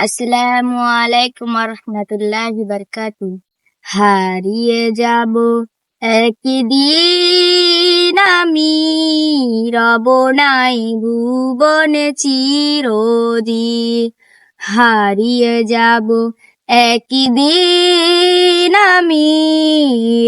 আসসালামু আলাইকুম রহমতুল্লাহ বরকাতু হারিয়ে যাব একদিন আমি, রব নাই ভুবনে চিরদিন হারিয়ে যাব একদিন আমি,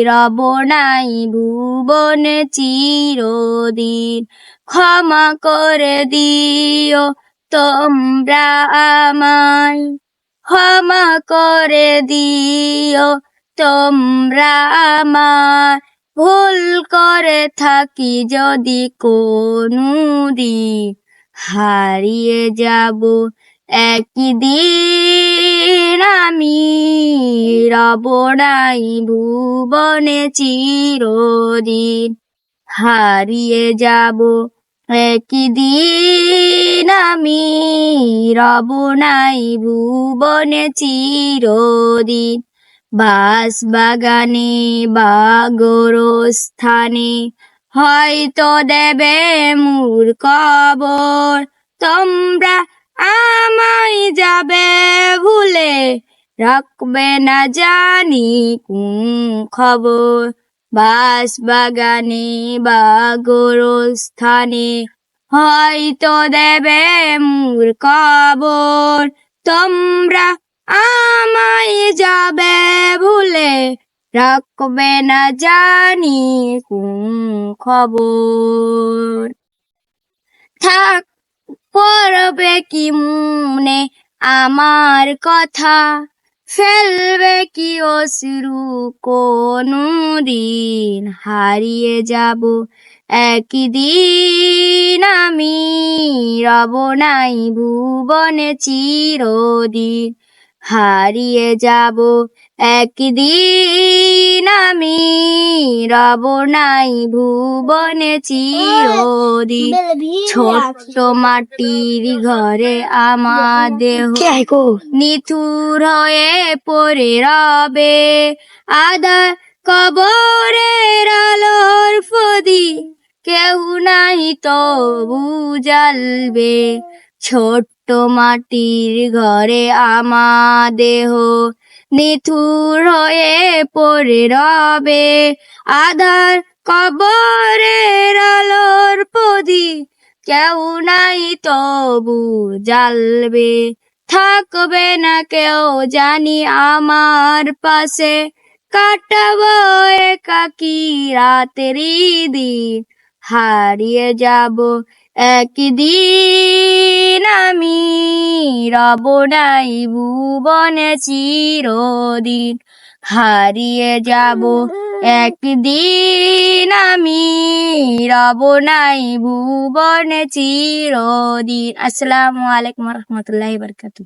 রব নাই ভুবনে চিরদিন ক্ষমা করে দিও তোমরা আমায় ক্ষমা করে দিও। তোমরা আমার ভুল করে থাকি যদি কোনদিন। হারিয়ে যাব একদিন আমি, রব নাই ভুবনে চিরদিন। হারিয়ে যাব একদিন আমি রব নাই ভুবনে চিরদিন। বাস বাগানে বা গোরস্থানে হয়তো দেবে মূর কবর। তোমরা আমায় যাবে ভুলে রাখবে না জানি কোন খবর। বাস বাগানে বা গোরস্থানে হয়তো দেবে মূর কবর। তোমরা আমায় যাবে ভুলে রাখবে না জানি কোন খবর। থাক, পড়বে কি মনে আমার কথা? ফেলবে কি অশ্রু? কোনো দিন হারিয়ে যাব। একদিন আমি রব নাই ভুবনে চিরদিন হারিয়ে যাব। একদিন আমি রব নাই ভুবনে চিরদিন। ছোট্ট মাটির ঘরে আমার দেহ নিথুর হয়ে পড়ে রবে। আদার কবরের আলোর ফদি কেউ নাই তো জ্বালবে। ছোট্ট মাটির ঘরে আমা দেহ নিথুর হয়ে পড়ে রবে। আধার কবরের আলোর পদি কেউ নাই তবু জ্বালবে। থাকবে না কেউ জানি আমার পাশে। কাটাবো একাকি রাতেরই দিন হারিয়ে যাব একদিন। আমি রব নাই ভুবনে চিরদিন হারিয়ে যাব একদিন আমি রব নাই ভুবনে চিরদিন। আসসালামু আলাইকুম রহমতুল্লাহ বরকাতু